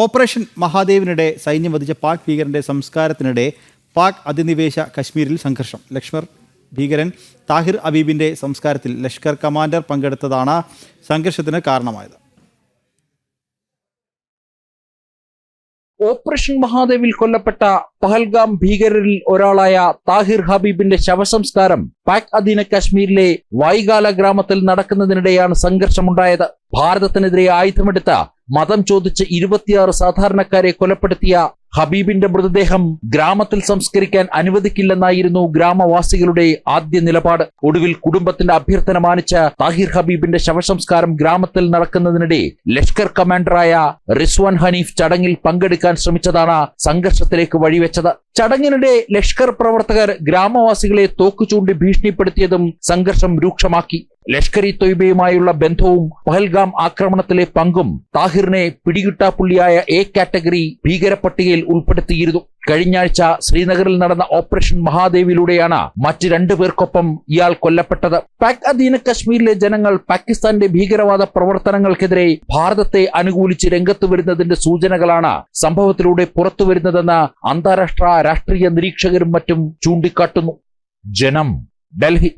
Operation മഹാദേവിനിടെ സൈന്യം വധിച്ച പാക് ഭീകരന്റെ സംസ്കാരത്തിനിടെ പാക് അധിനിവേശ കശ്മീരിൽ സംഘർഷം. ലക്ഷ്മർ ഭീകരൻ താഹിർ അബീബിന്റെ സംസ്കാരത്തിൽ ലഷ്കർ കമാൻഡർ പങ്കെടുത്തതാണ് സംഘർഷത്തിന് കാരണമായത്. ഓപ്പറേഷൻ മഹാദേവിൽ കൊല്ലപ്പെട്ട പഹൽഗാം ഭീകരരിൽ ഒരാളായ താഹിർ ഹബീബിന്റെ ശവസംസ്കാരം പാക് അധീന കാശ്മീരിലെ വൈകാല ഗ്രാമത്തിൽ നടക്കുന്നതിനിടെയാണ് സംഘർഷമുണ്ടായത്. ഭാരതത്തിനെതിരെ ആയുധമെടുത്ത മതം ചോദിച്ച് ഇരുപത്തിയാറ് സാധാരണക്കാരെ കൊലപ്പെടുത്തിയ ഹബീബിന്റെ മൃതദേഹം ഗ്രാമത്തിൽ സംസ്കരിക്കാൻ അനുവദിക്കില്ലെന്നായിരുന്നു ഗ്രാമവാസികളുടെ ആദ്യ നിലപാട്. ഒടുവിൽ കുടുംബത്തിന്റെ അഭ്യർത്ഥന മാനിച്ച താഹിർ ഹബീബിന്റെ ശവസംസ്കാരം ഗ്രാമത്തിൽ നടക്കുന്നതിനിടെ ലഷ്കർ കമാൻഡറായ റിസ്വാൻ ഹനീഫ് ചടങ്ങിൽ പങ്കെടുക്കാൻ ശ്രമിച്ചതാണ് സംഘർഷത്തിലേക്ക് വഴിവെച്ചത്. ചടങ്ങിനിടെ ലഷ്കർ പ്രവർത്തകർ ഗ്രാമവാസികളെ തോക്കു ചൂണ്ടി ഭീഷണിപ്പെടുത്തിയതും സംഘർഷം രൂക്ഷമാക്കി. ലഷ്കർ ഇ തൊയ്ബയുമായുള്ള ബന്ധവും പഹൽഗാം ആക്രമണത്തിലെ പങ്കും താഹിറിനെ പിടികിട്ടാപ്പുള്ളിയായ എ കാറ്റഗറി ഭീകരപ്പട്ടികയിൽ ഉൾപ്പെടുത്തിയിരുന്നു. കഴിഞ്ഞാഴ്ച ശ്രീനഗറിൽ നടന്ന ഓപ്പറേഷൻ മഹാദേവിലൂടെയാണ് മറ്റ് രണ്ടു പേർക്കൊപ്പം ഇയാൾ കൊല്ലപ്പെട്ടത്. പാക് അധീന കശ്മീരിലെ ജനങ്ങൾ പാകിസ്ഥാന്റെ ഭീകരവാദ പ്രവർത്തനങ്ങൾക്കെതിരെ ഭാരതത്തെ അനുകൂലിച്ച് രംഗത്ത് വരുന്നതിന്റെ സൂചനകളാണ് സംഭവത്തിലൂടെ പുറത്തു പുറത്തുവരുന്നതെന്ന് അന്താരാഷ്ട്ര രാഷ്ട്രീയ നിരീക്ഷകരും മറ്റും ചൂണ്ടിക്കാട്ടുന്നു. ജനം ഡൽഹി.